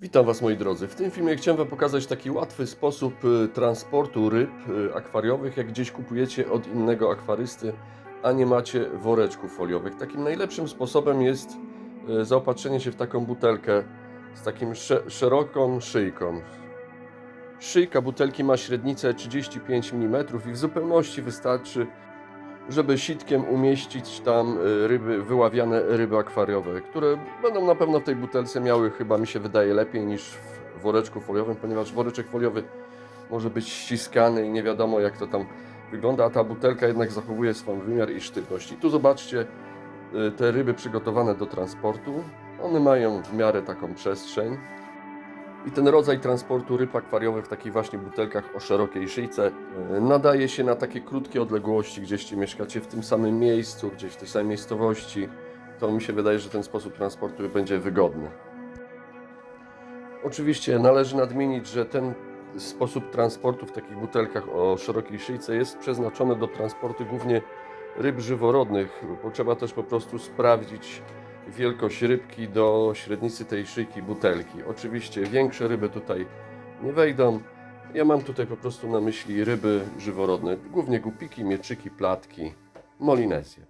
Witam Was moi drodzy. W tym filmie chciałem Wam pokazać taki łatwy sposób y, transportu ryb y, akwariowych, jak gdzieś kupujecie od innego akwarysty, a nie macie woreczków foliowych. Takim najlepszym sposobem jest y, zaopatrzenie się w taką butelkę z takim sze- szeroką szyjką. Szyjka butelki ma średnicę 35 mm i w zupełności wystarczy, żeby sitkiem umieścić tam y, ryby, wyławiane ryby akwariowe, które będą na pewno w tej butelce miały, chyba mi się wydaje, lepiej niż w woreczku foliowym, ponieważ woreczek foliowy może być ściskany i nie wiadomo jak to tam wygląda, a ta butelka jednak zachowuje swój wymiar i sztywność. I tu zobaczcie y, te ryby przygotowane do transportu. One mają w miarę taką przestrzeń. I ten rodzaj transportu ryb akwariowych w takich właśnie butelkach o szerokiej szyjce e, nadaje się na takie krótkie odległości, gdzieś mieszkacie w tym samym miejscu, gdzieś w tej samej miejscowości. To mi się wydaje, że ten sposób transportu będzie wygodny. Oczywiście należy nadmienić, że ten sposób transportu w takich butelkach o szerokiej szyjce jest przeznaczony do transportu głównie ryb żyworodnych, bo trzeba też po prostu sprawdzić wielkość rybki do średnicy tej szyjki butelki. Oczywiście większe ryby tutaj nie wejdą. Ja mam tutaj po prostu na myśli ryby żyworodne, głównie gupiki, mieczyki, platki, molinezje.